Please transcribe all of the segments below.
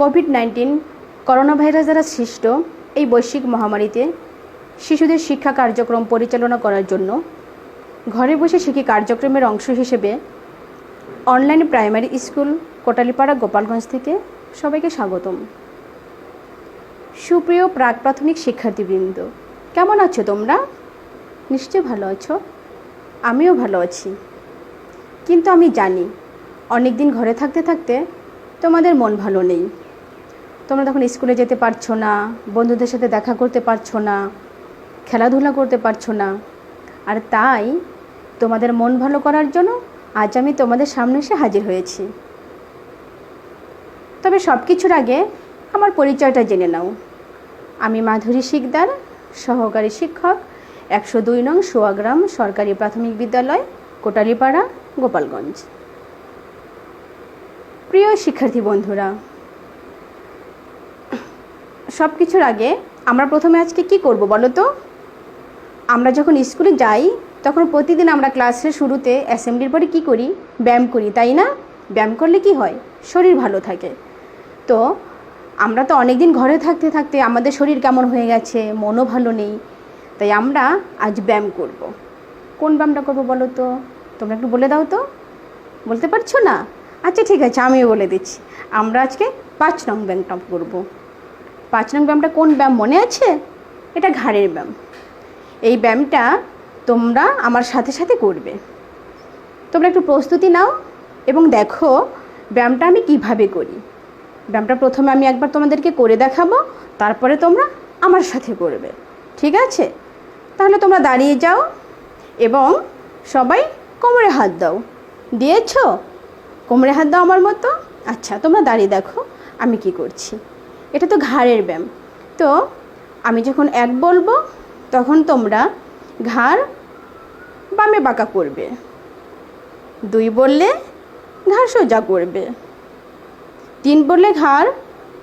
Covid nineteen corona virus দ্বারা সৃষ্ট এই বৈশ্বিক মহামারীতে শিশুদের শিক্ষা কার্যক্রম পরিচালনা করার জন্য ঘরে বসে শিখি কার্যক্রমের অংশ হিসেবে online primary school Kotalipara Gopalganj থেকে সবাইকে স্বাগতম। সুপ্রিয় প্রাক প্রাথমিক শিক্ষার্থীবৃন্দ, কেমন আছো তোমরা? নিশ্চয় ভালো আছো। আমিও ভালো আছি। কিন্তু আমি জানি অনেক দিন ঘরে থাকতে থাকতে তোমাদের মন ভালো নেই। তোমরা তখন স্কুলে যেতে পারছ না, বন্ধুদের সাথে দেখা করতে পারছ না, খেলাধুলা করতে পারছ না। আর তাই তোমাদের মন ভালো করার জন্য আজ আমি তোমাদের সামনে এসে হাজির হয়েছি। তবে সব কিছুর আগে আমার পরিচয়টা জেনে নাও। আমি মাধুরী শিকদার, সহকারী শিক্ষক, একশো দুই নং সোয়াগ্রাম সরকারি প্রাথমিক বিদ্যালয়, কোটালীপাড়া, গোপালগঞ্জ। প্রিয় শিক্ষার্থী বন্ধুরা সব কিছুর আগে আমরা প্রথমে আজকে কি করব বলো তো? আমরা যখন স্কুলে যাই, তখন প্রতিদিন আমরা ক্লাসের শুরুতে অ্যাসেম্বলির পরে কি করি? ব্যায়াম করি, তাই না? ব্যায়াম করলে কি হয়? শরীর ভালো থাকে। তো আমরা তো অনেক দিন ঘরে থাকতে থাকতে আমাদের শরীর কেমন হয়ে গেছে, মনও ভালো নেই, তাই আমরা আজ ব্যায়াম করব। কোন ব্যায়ামটা করব বলো তো? তোমরা একটু বলে দাও তো। বলতে পারছ না? আচ্ছা ঠিক আছে, আমিও বলে দিচ্ছি। আমরা আজকে পাঁচ নং ব্যায়ামটা করব। পাঁচ নং ব্যায়ামটা কোন ব্যায়াম মনে আছে? এটা ঘাড়ের ব্যায়াম। এই ব্যায়ামটা তোমরা আমার সাথে সাথে করবে। তোমরা একটু প্রস্তুতি নাও এবং দেখো ব্যায়ামটা আমি কীভাবে করি। ব্যায়ামটা প্রথমে আমি একবার তোমাদেরকে করে দেখাবো, তারপরে তোমরা আমার সাথে করবে। ঠিক আছে? তাহলে তোমরা দাঁড়িয়ে যাও এবং সবাই কোমরে হাত দাও। দিয়েছ? কোমরে হাত দাও আমার মতো? আচ্ছা তোমরা দাঁড়িয়ে দেখো আমি কি করছি। এটা তো ঘাড়ের ব্যায়াম। তো আমি যখন এক বলব, তখন তোমরা ঘাড় বামে বাঁকা করবে। দুই বললে ঘাড় সোজা করবে। তিন বললে ঘাড়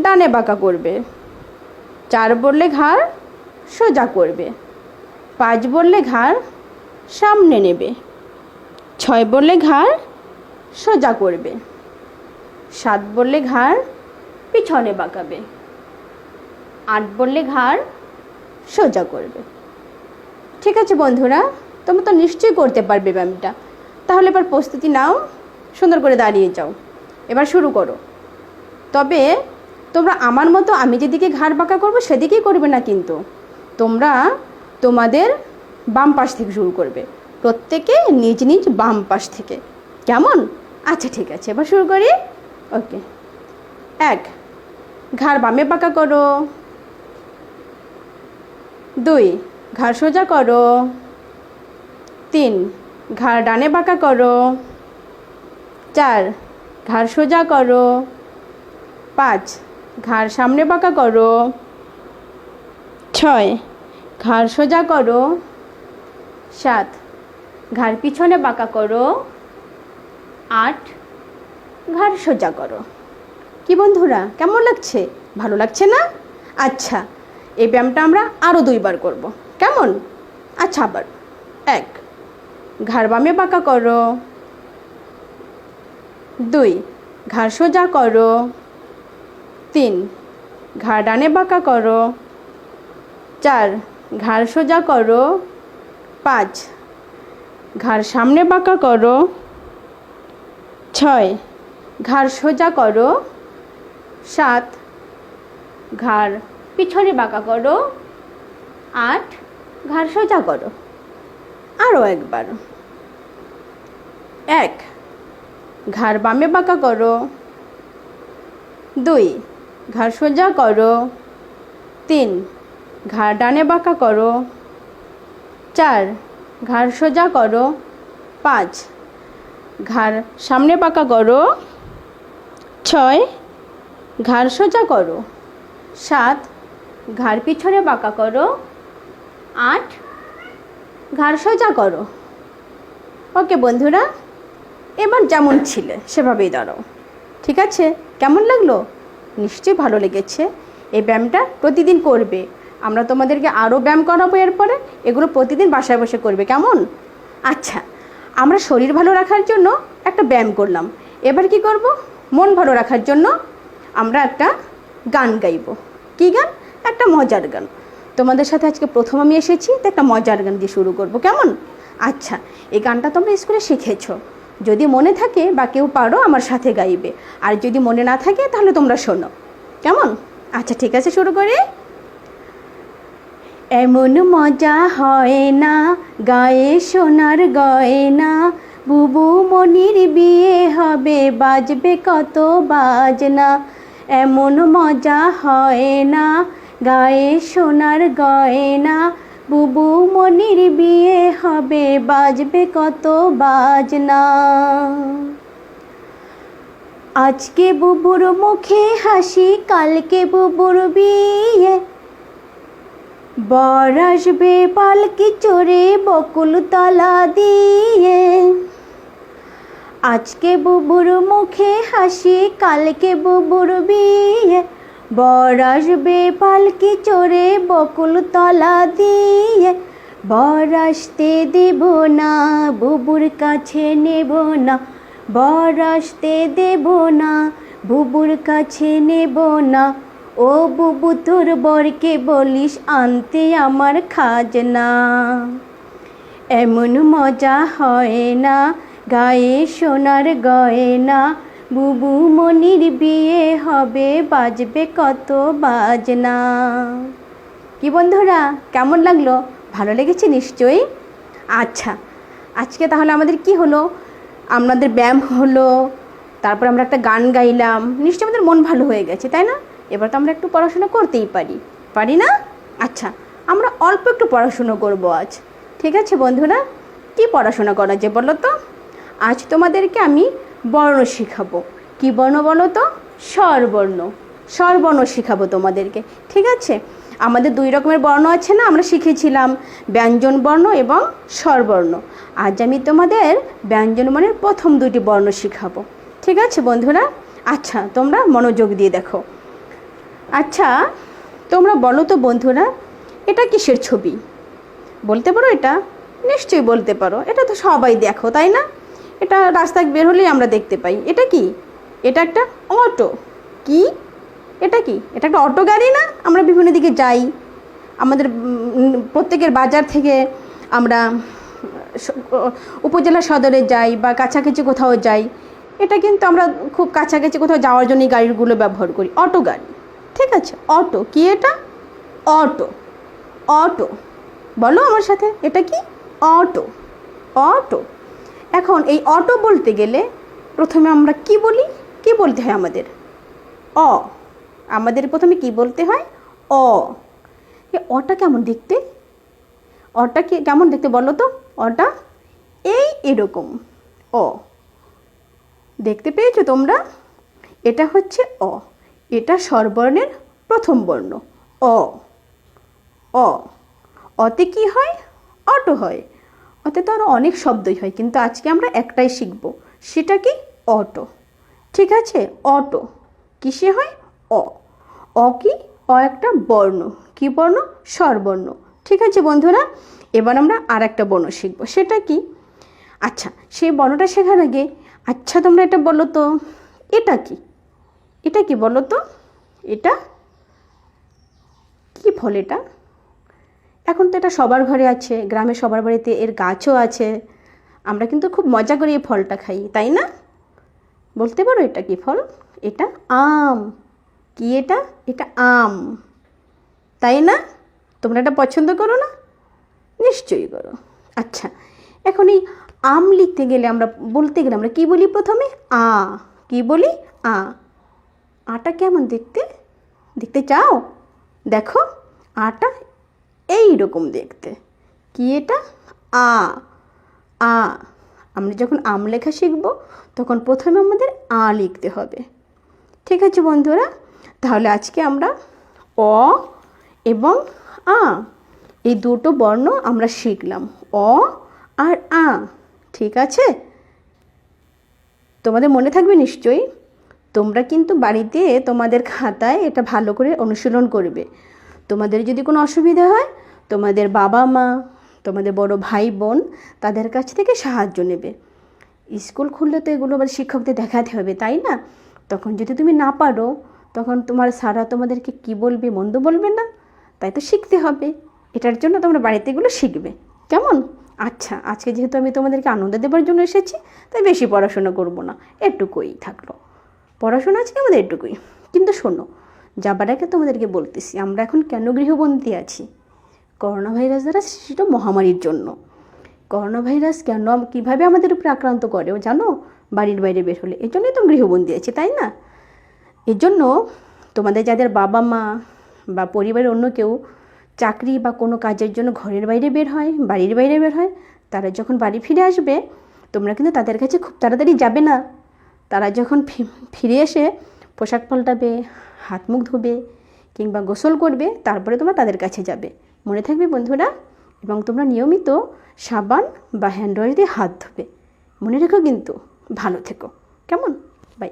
ডানে বাঁকা করবে। চার বললে ঘাড় সোজা করবে। পাঁচ বললে ঘাড় সামনে নেবে। ছয় বললে ঘাড় সোজা করবে। সাত বললে ঘাড় পিছনে বাঁকাবে আট বললে ঘাড় সোজা করবে। ঠিক আছে বন্ধুরা, তোমরা তো নিশ্চয়ই করতে পারবে ব্যায়ামটা। তাহলে এবার প্রস্তুতি নাও, সুন্দর করে দাঁড়িয়ে যাও। এবার শুরু করো। তবে তোমরা আমার মতো আমি যেদিকে ঘাড় বাঁকা করব সেদিকেই করবে না কিন্তু। তোমরা তোমাদের বাম পাশ থেকে শুরু করবে। প্রত্যেকে নিজ নিজ বাম পাশ থেকে। কেমন? আচ্ছা ঠিক আছে, এবার শুরু করি। ওকে। এক। ঘাড় বামে পাকা করো। দুই, ঘাড় সোজা করো। তিন, ঘাড় ডানে বাঁকা করো। চার, ঘাড় সোজা করো। পাঁচ, ঘাড় সামনে বাঁকা করো। ছয়, ঘাড় সোজা করো। সাত, ঘাড় পিছনে বাঁকা করো। আট, ঘাড় সোজা করো। কি বন্ধুরা, কেমন লাগছে? ভালো লাগছে না? আচ্ছা এই ব্যায়ামটা আমরা আরও দুইবার করব। কেমন? আচ্ছা আবার। এক, ঘাড় বামে বাঁকা করো। দুই, ঘাড় সোজা করো। তিন, ঘাড় ডানে বাঁকা করো। চার, ঘাড় সোজা করো। পাঁচ, ঘাড় সামনে বাঁকা করো। ছয়, ঘাড় সোজা করো। সাত। ঘাড় পিছনে বাঁকা করো। আট। ঘাড় সোজা করো। আরও একবার। এক। ঘাড় বামে বাঁকা করো। দুই। ঘাড় সোজা করো। তিন। ঘাড় ডানে বাঁকা করো। চার। ঘাড় সোজা করো। পাঁচ। ঘাড় সামনে বাঁকা করো। ছয়। ঘাড় সোজা করো। সাত, ঘাড় পিছনে বাঁকা করো। আট, ঘাড় সোজা করো। ওকে বন্ধুরা, এবার যেমন ছিলে সেভাবেই দাঁড়াও। ঠিক আছে? কেমন লাগল? নিশ্চয়ই ভালো লেগেছে। এই ব্যায়ামটা প্রতিদিন করবে। আমরা তোমাদেরকে আরও ব্যায়াম করাবো এরপরে। এগুলো প্রতিদিন বাসায় বসে করবে। কেমন? আচ্ছা আমরা শরীর ভালো রাখার জন্য একটা ব্যায়াম করলাম। এবার কি করব? মন ভালো রাখার জন্য আমরা একটা গান গাইব। কী গান? একটা মজার গান। তোমাদের সাথে আজকে প্রথম আমি এসেছি, তো একটা মজার গান দিয়ে শুরু করব। কেমন? আচ্ছা এই গানটা তোমরা স্কুলে শিখেছ। যদি মনে থাকে বা কেউ পারো আমার সাথে গাইবে। আর যদি মনে না থাকে, তাহলে তোমরা শোনো। কেমন? আচ্ছা ঠিক আছে, শুরু করি। এমন মজা হয় না, গায়ে সোনার গয়না। বুবু মনির বিয়ে হবে, বাজবে কত বাজনা। এমন মজা হয় না। গায়ে সোনার গয়না, বুবু মনির বিয়ে হবে, বাজবে কত বাজনা। আজকে বুবুর মুখে হাসি, কালকে বুবুর বিয়ে। বর আসবে পালকি চড়ে, বকুল তলা দিয়ে। আজকে বুবুর মুখে হাসি, কালকে বুবুর বিয়ে। বর আসবে পালকি চড়ে, বকুল তলা দিয়ে। বর আসতে দেব না, বুবুর কাছে নেব না। বর আসতে দেব না, বুবুর কাছে নেব না। ও বুবু, তোর বরকে বলিস আনতে আমার খাজনা। এমন মজা হয় না গায়ে সোনার গয়না, বুবু মনির বিয়ে হবে, বাজবে কত বাজনা। কি বন্ধুরা, কেমন লাগল? ভালো লেগেছে নিশ্চয়ই? আচ্ছা আজকে তাহলে আমাদের কি হলো? আমাদের ব্যায়াম হলো, তারপর আমরা একটা গান গাইলাম। নিশ্চয়ই আমাদের মন ভালো হয়ে গেছে, তাই না? এবার তো আমরা একটু পড়াশোনা করতেই পারি। পারি না? আচ্ছা আমরা অল্প একটু পড়াশুনো করব আজ। ঠিক আছে বন্ধুরা? কি পড়াশোনা করা যায় বলো তো? আজ তোমাদেরকে আমি বর্ণ শেখাবো। কি বর্ণ বলো তো? স্বরবর্ণ। স্বরবর্ণ শেখাবো তোমাদেরকে, ঠিক আছে? আমাদের দুই রকমের বর্ণ আছে না? আমরা শিখেছিলাম ব্যঞ্জন বর্ণ এবং স্বরবর্ণ। আজ আমি তোমাদের ব্যঞ্জন বর্ণের প্রথম দুটি বর্ণ শেখাবো। ঠিক আছে বন্ধুরা? আচ্ছা তোমরা মনোযোগ দিয়ে দেখো। আচ্ছা তোমরা বলো তো বন্ধুরা, এটা কিসের ছবি? বলতে পারো এটা? নিশ্চয়ই বলতে পারো। এটা তো সবাই দেখো, তাই না? এটা রাস্তায় বের হলেই আমরা দেখতে পাই। এটা কি? এটা একটা অটো। কি? এটা কি? এটা একটা অটো গাড়ি না? আমরা বিভিন্ন দিকে যাই। আমাদের প্রত্যেকের বাজার থেকে আমরা উপজেলা সদরে যাই বা কাছাকাছি কোথাও যাই। এটা কিন্তু আমরা খুব কাছাকাছি কোথাও যাওয়ার জন্য গাড়িগুলো ব্যবহার করি। অটো গাড়ি। ঠিক আছে? অটো। কি এটা? অটো। অটো। বলো আমার সাথে। এটা কি? অটো। অটো। এখন এই অটো বলতে গেলে প্রথমে আমরা কি বলি? কি বলতে হয় আমাদের? অ। আমাদের প্রথমে কি বলতে হয়? অ। এ অটা কেমন দেখতে? অটা কি কেমন দেখতে বলো তো? অটা এই এরকম। অ। দেখতে পেয়েছ তোমরা? এটা হচ্ছে অ। এটা স্বরবর্ণের প্রথম বর্ণ। অ। অ। অতে কি হয়? অটো হয়। তো আরও অনেক শব্দই হয়, কিন্তু আজকে আমরা একটাই শিখব। সেটা কি? অটো। ঠিক আছে? অটো। কিসে হয়? অ। অ কি? অ একটা বর্ণ। কি বর্ণ? স্বরবর্ণ। ঠিক আছে বন্ধুরা? এবার আমরা আর একটা বর্ণ শিখব। সেটা কি? আচ্ছা সেই বর্ণটা শেখার আগে আচ্ছা তোমরা এটা বলো তো, এটা কি? এটা কি বলো তো? এটা কি ফল এটা? এখন তো এটা সবার ঘরে আছে, গ্রামে সবার বাড়িতে এর গাছও আছে। আমরা কিন্তু খুব মজা করে এই ফলটা খাই, তাই না? বলতে পারো এটা কি ফল? এটা আম। কি এটা? এটা আম। তাই না? তোমরা এটা পছন্দ করো না? নিশ্চয়ই করো। আচ্ছা এখন এই আম লিখতে গেলে আমরা বলতে গেলে আমরা কি বলি প্রথমে? আ। কি বলি? আ। আটা কেমন দেখতে? দেখতে চাও? দেখো, আটা এই রকম দেখতে। কি এটা? আ। আ। আমরা যখন আম লেখা শিখব, তখন প্রথমে আমাদের আ লিখতে হবে। ঠিক আছে বন্ধুরা? তাহলে আজকে আমরা অ এবং আ, এই দুটো বর্ণ আমরা শিখলাম। অ আর আ। ঠিক আছে? তোমাদের মনে থাকবে নিশ্চয়ই? তোমরা কিন্তু বাড়িতে তোমাদের খাতায় এটা ভালো করে অনুশীলন করবে। তোমাদের যদি কোনো অসুবিধা হয়, তোমাদের বাবা মা, তোমাদের বড় ভাই বোন তাদের কাছ থেকে সাহায্য নেবে। স্কুল খুললে তো এগুলো আবার শিক্ষকদের দেখাতে হবে, তাই না? তখন যদি তুমি না পারো, তখন তোমার সারা তোমাদেরকে কি বলবে, মন্দ বলবে না? তাই তো শিখতে হবে। এটার জন্য তোমরা বাড়িতে এগুলো শিখবে। কেমন? আচ্ছা আজকে যেহেতু আমি তোমাদেরকে আনন্দ দেবার জন্য এসেছি, তাই বেশি পড়াশোনা করব না। এটুকুই থাকল। পড়াশোনা আজকে আমাদের এটুকুই। কিন্তু শোনো যাবার আগে তোমাদেরকে বলতেছি, আমরা এখন কেন গৃহবন্দী আছি? করোনা ভাইরাস দ্বারা সৃষ্ট মহামারীর জন্য। করোনা ভাইরাস কেন, কীভাবে আমাদের উপরে আক্রান্ত করে, ও জানো? বাড়ির বাইরে বের হলে। এর জন্যই তো গৃহবন্দী আছে, তাই না? এর জন্য তোমাদের যাদের বাবা মা বা পরিবারের অন্য কেউ চাকরি বা কোনো কাজের জন্য ঘরের বাইরে বের হয়, বাড়ির বাইরে বের হয়, তারা যখন বাড়ি ফিরে আসবে, তোমরা কিন্তু তাদের কাছে খুব তাড়াতাড়ি যাবে না। তারা যখন ফিরে এসে পোশাক পাল্টাবে, হাত মুখ ধুবে কিংবা গোসল করবে, তারপরে তোমরা তাদের কাছে যাবে। মনে থাকবে বন্ধুরা, এবং তোমরা নিয়মিত সাবান বা হ্যান্ড ওয়াশ দিয়ে হাত ধুবে। মনে রেখো কিন্তু, ভালো থেকো। কেমন? বাই।